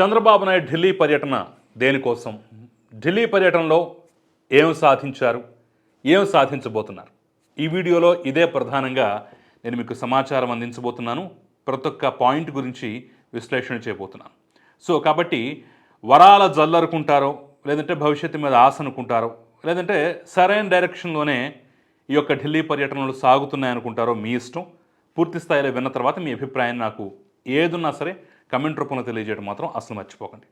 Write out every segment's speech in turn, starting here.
చంద్రబాబు నాయుడు ఢిల్లీ పర్యటన దేనికోసం? ఢిల్లీ పర్యటనలో ఏం సాధించారు? ఏం సాధించబోతున్నారు? ఈ వీడియోలో ఇదే ప్రధానంగా నేను మీకు సమాచారం అందించబోతున్నాను. ప్రతి ఒక్క పాయింట్ గురించి విశ్లేషణ చేయబోతున్నాను. సో కాబట్టి వరాల జల్లరుకుంటారో లేదంటే భవిష్యత్తు మీద ఆశ అనుకుంటారో లేదంటే సరైన డైరెక్షన్లోనే ఈ యొక్క ఢిల్లీ పర్యటనలు సాగుతున్నాయనుకుంటారో మీ ఇష్టం. పూర్తి స్థాయిలో విన్న తర్వాత మీ అభిప్రాయం నాకు ఏదున్నా సరే కమెంట్ రూపంలో తెలియజేయడం మాత్రం అసలు మర్చిపోకండి.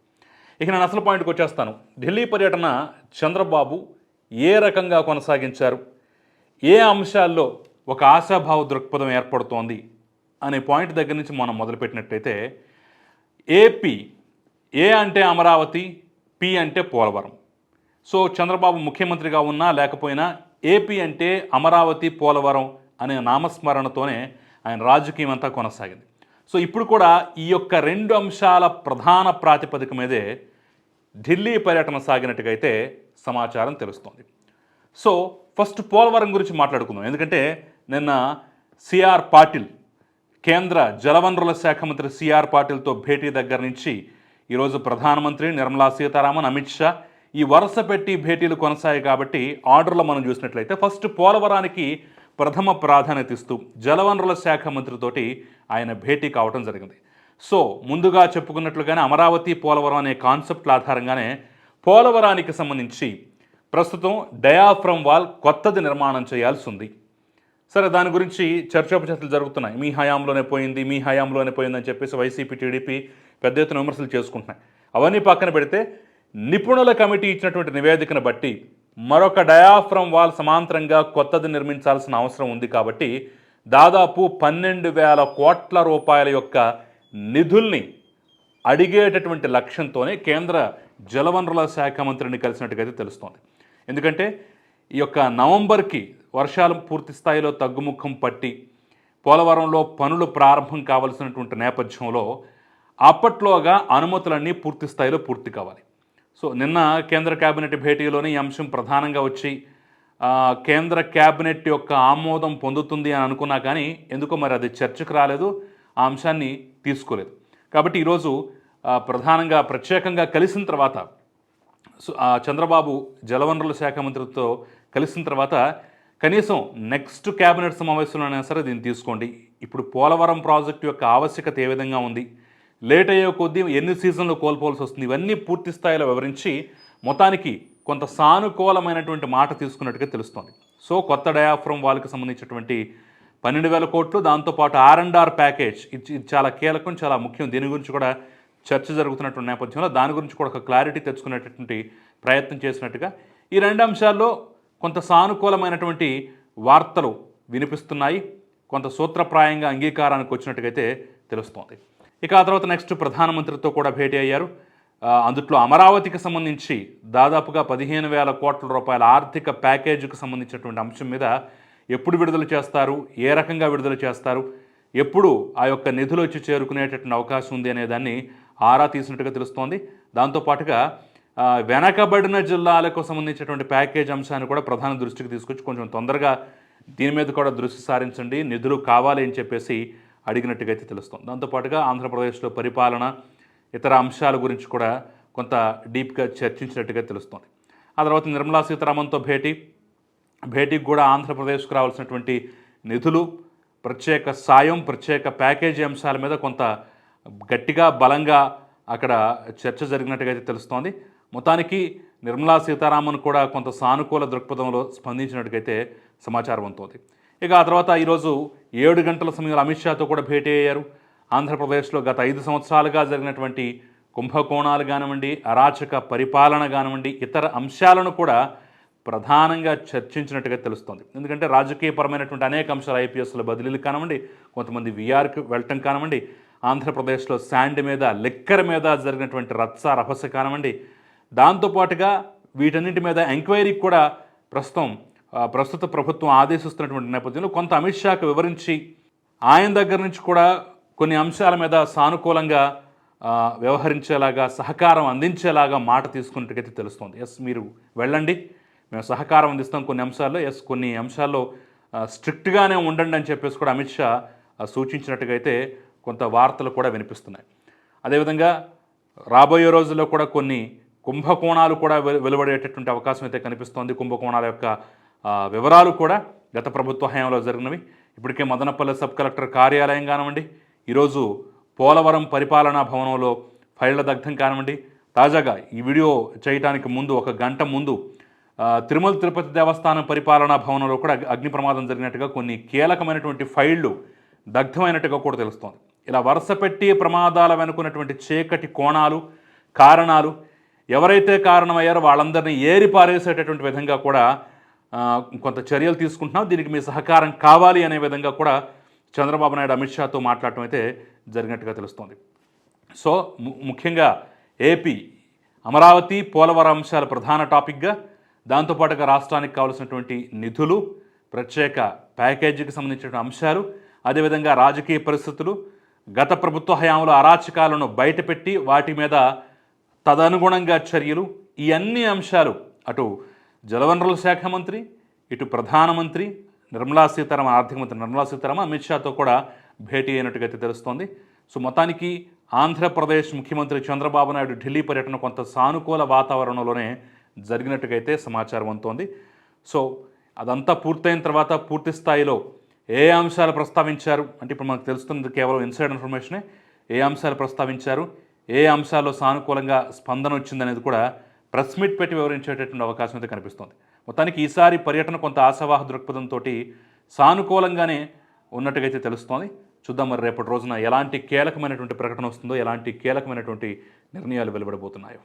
ఇక నేను అసలు పాయింట్కి వచ్చేస్తాను. ఢిల్లీ పర్యటన చంద్రబాబు ఏ రకంగా కొనసాగించారు? ఏ అంశాల్లో ఒక ఆశాభావ దృక్పథం ఏర్పడుతోంది? అనే పాయింట్ దగ్గర నుంచి మనం మొదలుపెట్టినట్టయితే ఏపీ ఏ అంటే అమరావతి పి అంటే పోలవరం. సో చంద్రబాబు ముఖ్యమంత్రిగా ఉన్నా లేకపోయినా ఏపీ అంటే అమరావతి పోలవరం అనే నామస్మరణతోనే ఆయన రాజకీయం అంతా కొనసాగింది. సో ఇప్పుడు కూడా ఈ యొక్క రెండు అంశాల ప్రధాన ప్రాతిపదిక మీదే ఢిల్లీ పర్యటన సాగినట్టుగా అయితే సమాచారం తెలుస్తోంది. సో ఫస్ట్ పోలవరం గురించి మాట్లాడుకుందాం. ఎందుకంటే నిన్న సిఆర్ పాటిల్ కేంద్ర జలవనరుల శాఖ మంత్రి సిఆర్ పాటిల్తో భేటీ దగ్గర నుంచి ఈరోజు ప్రధానమంత్రి నిర్మలా సీతారామన్ అమిత్ షా ఈ వరుస పెట్టి భేటీలు కొనసాగాయి కాబట్టి ఆర్డర్లో మనం చూసినట్లయితే ఫస్ట్ పోలవరానికి ప్రథమ ప్రాధాన్యత ఇస్తూ జలవనరుల శాఖ మంత్రితోటి ఆయన భేటీ కావడం జరిగింది. సో ముందుగా చెప్పుకున్నట్లుగానే అమరావతి పోలవరం అనే కాన్సెప్ట్ల ఆధారంగానే పోలవరానికి సంబంధించి ప్రస్తుతం డయాఫ్రమ్ వాల్ కొత్తది నిర్మాణం చేయాల్సి ఉంది. సరే దాని గురించి చర్చోపచర్చలు జరుగుతున్నాయి. మీ హయాంలోనే పోయింది మీ హయాంలోనే పోయిందని చెప్పేసి వైసీపీ టీడీపీ పెద్ద ఎత్తున విమర్శలు చేసుకుంటున్నాయి. అవన్నీ పక్కన పెడితే నిపుణుల కమిటీ ఇచ్చినటువంటి నివేదికను బట్టి మరొక డయాఫ్రమ్ వాల్ సమాంతరంగా కొత్తది నిర్మించాల్సిన అవసరం ఉంది కాబట్టి దాదాపు పన్నెండు వేల కోట్ల రూపాయల యొక్క నిధుల్ని అడిగేటటువంటి లక్ష్యంతోనే కేంద్ర జలవనరుల శాఖ మంత్రిని కలిసినట్టుగా అయితే తెలుస్తోంది. ఎందుకంటే ఈ యొక్క నవంబర్కి వర్షాలు పూర్తి స్థాయిలో తగ్గుముఖం పట్టి పోలవరంలో పనులు ప్రారంభం కావలసినటువంటి నేపథ్యంలో అప్పట్లోగా అనుమతులన్నీ పూర్తి స్థాయిలో పూర్తి కావాలి. సో నిన్న కేంద్ర కేబినెట్ భేటీలోనే ఈ అంశం ప్రధానంగా వచ్చి కేంద్ర కేబినెట్ యొక్క ఆమోదం పొందుతుంది అని అనుకున్నా కానీ ఎందుకో మరి అది చర్చకు రాలేదు ఆ అంశాన్ని తీసుకోలేదు. కాబట్టి ఈరోజు ప్రధానంగా ప్రత్యేకంగా కలిసిన తర్వాత సో, చంద్రబాబు జలవనరుల శాఖ మంత్రితో కలిసిన తర్వాత కనీసం నెక్స్ట్ కేబినెట్ సమావేశంలోనైనా సరే దీన్ని తీసుకోండి. ఇప్పుడు పోలవరం ప్రాజెక్టు యొక్క ఆవశ్యకత ఏ విధంగా ఉంది? లేట్ అయ్యే కొద్దీ ఎన్ని సీజన్లు కోల్పోవాల్సి వస్తుంది? ఇవన్నీ పూర్తి స్థాయిలో వివరించి మొత్తానికి కొంత సానుకూలమైనటువంటి మాట తీసుకున్నట్టుగా తెలుస్తోంది. సో కొత్త డయాఫ్రమ్ వాళ్ళకి సంబంధించినటువంటి పన్నెండు వేల కోట్లు దాంతోపాటు ఆర్ అండ్ ఆర్ ప్యాకేజ్ ఇది ఇది చాలా కీలకం చాలా ముఖ్యం. దీని గురించి కూడా చర్చ జరుగుతున్నటువంటి నేపథ్యంలో దాని గురించి కూడా ఒక క్లారిటీ తెచ్చుకునేటటువంటి ప్రయత్నం చేసినట్టుగా ఈ రెండు అంశాల్లో కొంత సానుకూలమైనటువంటి వార్తలు వినిపిస్తున్నాయి. కొంత సూత్రప్రాయంగా అంగీకారానికి వచ్చినట్టుగైతే తెలుస్తోంది. ఇక ఆ తర్వాత నెక్స్ట్ ప్రధానమంత్రితో కూడా భేటీ అయ్యారు. అందుట్లో అమరావతికి సంబంధించి దాదాపుగా పదిహేను వేల కోట్ల రూపాయల ఆర్థిక ప్యాకేజీకి సంబంధించినటువంటి అంశం మీద ఎప్పుడు విడుదల చేస్తారు ఏ రకంగా విడుదల చేస్తారు ఎప్పుడు ఆ యొక్క నిధులు వచ్చి చేరుకునేటటువంటి అవకాశం ఉంది అనే దాన్ని ఆరా తీసినట్టుగా తెలుస్తోంది. దాంతోపాటుగా వెనకబడిన జిల్లాలకు సంబంధించినటువంటి ప్యాకేజ్ అంశాన్ని కూడా ప్రధాన దృష్టికి తీసుకొచ్చి కొంచెం తొందరగా దీని మీద కూడా దృష్టి సారించండి నిధులు కావాలి అని చెప్పేసి అడిగినట్టుగా అయితే తెలుస్తుంది. దాంతోపాటుగా ఆంధ్రప్రదేశ్లో పరిపాలన ఇతర అంశాల గురించి కూడా కొంత డీప్గా చర్చించినట్టుగా తెలుస్తోంది. ఆ తర్వాత నిర్మలా సీతారామన్తో భేటీ. భేటీకి కూడా ఆంధ్రప్రదేశ్కు రావాల్సినటువంటి నిధులు ప్రత్యేక సాయం ప్రత్యేక ప్యాకేజీ అంశాల మీద కొంత గట్టిగా బలంగా అక్కడ చర్చ జరిగినట్టుగా అయితే తెలుస్తోంది. మొత్తానికి నిర్మలా సీతారామన్ కూడా కొంత సానుకూల దృక్పథంలో స్పందించినట్టుగైతే సమాచారం అవుతోంది ఇక ఆ తర్వాత ఈరోజు ఏడు గంటల సమయంలో అమిత్ షాతో కూడా భేటీ అయ్యారు. ఆంధ్రప్రదేశ్లో గత ఐదు సంవత్సరాలుగా జరిగినటువంటి కుంభకోణాలు కానివ్వండి అరాచక పరిపాలన కానివ్వండి ఇతర అంశాలను కూడా ప్రధానంగా చర్చించినట్టుగా తెలుస్తోంది. ఎందుకంటే రాజకీయపరమైనటువంటి అనేక అంశాలు ఐపీఎస్ల బదిలీలు కానివ్వండి కొంతమంది వీఆర్కి వెళ్ళటం కానివ్వండి ఆంధ్రప్రదేశ్లో శాండ్ మీద లిక్కర్ మీద జరిగినటువంటి రత్స రభస కానివ్వండి దాంతోపాటుగా వీటన్నింటి మీద ఎంక్వైరీకి కూడా ప్రస్తుతం ప్రస్తుత ప్రభుత్వం ఆదేశిస్తున్నటువంటి నేపథ్యంలో కొంత అమిత్ షాకు వివరించి ఆయన దగ్గర నుంచి కూడా కొన్ని అంశాల మీద సానుకూలంగా వ్యవహరించేలాగా సహకారం అందించేలాగా మాట తీసుకున్నట్టుగైతే తెలుస్తోంది. ఎస్ మీరు వెళ్ళండి. మేము సహకారం అందిస్తాం కొన్ని అంశాల్లో. ఎస్ కొన్ని అంశాల్లో స్ట్రిక్ట్గానే ఉండండి అని చెప్పేసి కూడా అమిత్ షా సూచించినట్టుగా అయితే కొంత వార్తలు కూడా వినిపిస్తున్నాయి. అదేవిధంగా రాబోయే రోజుల్లో కూడా కొన్ని కుంభకోణాలు కూడా వెలు- వెలువడేటటువంటి అవకాశం అయితే కనిపిస్తోంది. కుంభకోణాల యొక్క వివరాలు కూడా గత ప్రభుత్వ హయాంలో జరిగినవి. ఇప్పటికే మదనపల్లి సబ్ కలెక్టర్ కార్యాలయం కానివ్వండి ఈరోజు పోలవరం పరిపాలనా భవనంలో ఫైళ్ళ దగ్ధం కానివ్వండి తాజాగా ఈ వీడియో చేయడానికి ముందు ఒక గంట ముందు తిరుమల తిరుపతి దేవస్థానం పరిపాలనా భవనంలో కూడా అగ్ని- ప్రమాదం జరిగినట్టుగా కొన్ని కీలకమైనటువంటి ఫైళ్ళు దగ్ధమైనట్టుగా కూడా తెలుస్తోంది. ఇలా వరుస పెట్టి ప్రమాదాల వెనుకున్నటువంటి చీకటి కోణాలు కారణాలు ఎవరైతే కారణమయ్యారో వాళ్ళందరినీ ఏరి పారేసేటటువంటి విధంగా కూడా కొంత చర్యలు తీసుకుంటున్నాం. దీనికి మీ సహకారం కావాలి అనే విధంగా కూడా చంద్రబాబు నాయుడు అమిత్ షాతో మాట్లాడటం అయితే జరిగినట్టుగా తెలుస్తోంది. సో ము- ముఖ్యంగా ఏపీ అమరావతి పోలవరం అంశాల ప్రధాన టాపిక్గా దాంతోపాటుగా రాష్ట్రానికి కావాల్సినటువంటి నిధులు ప్రత్యేక ప్యాకేజీకి సంబంధించిన అంశాలు అదేవిధంగా రాజకీయ పరిస్థితులు గత ప్రభుత్వ హయాంలో అరాచకాలను బయటపెట్టి వాటి మీద తదనుగుణంగా చర్యలు ఈ అన్ని అంశాలు అటు జలవనరుల శాఖ మంత్రి ఇటు ప్రధానమంత్రి నిర్మలా సీతారామన్ ఆర్థిక మంత్రి నిర్మలా సీతారామన్ అమిత్ షాతో కూడా భేటీ అయినట్టుగా అయితే తెలుస్తోంది. సో మొత్తానికి ఆంధ్రప్రదేశ్ ముఖ్యమంత్రి చంద్రబాబు నాయుడు ఢిల్లీ పర్యటన కొంత సానుకూల వాతావరణంలోనే జరిగినట్టుగా అయితే సమాచారం అందుతోంది. సో అదంతా పూర్తయిన తర్వాత పూర్తి స్థాయిలో ఏ అంశాలు ప్రస్తావించారు? అంటే ఇప్పుడు మనకు తెలుస్తుంది కేవలం ఇన్సైడ్ ఇన్ఫర్మేషనే. ఏ అంశాలు ప్రస్తావించారు? ఏ అంశాల్లో సానుకూలంగా స్పందన వచ్చిందనేది కూడా ప్రెస్ మీట్ పెట్టి వివరించేటటువంటి అవకాశం అయితే కనిపిస్తోంది. మొత్తానికి ఈసారి పర్యటన కొంత ఆశావాహ దృక్పథంతో సానుకూలంగానే ఉన్నట్టుగా అయితే తెలుస్తోంది. చూద్దాం మరి రేపటి రోజున ఎలాంటి కీలకమైనటువంటి ప్రకటన వస్తుందో ఎలాంటి కీలకమైనటువంటి నిర్ణయాలు వెలువడబోతున్నాయో.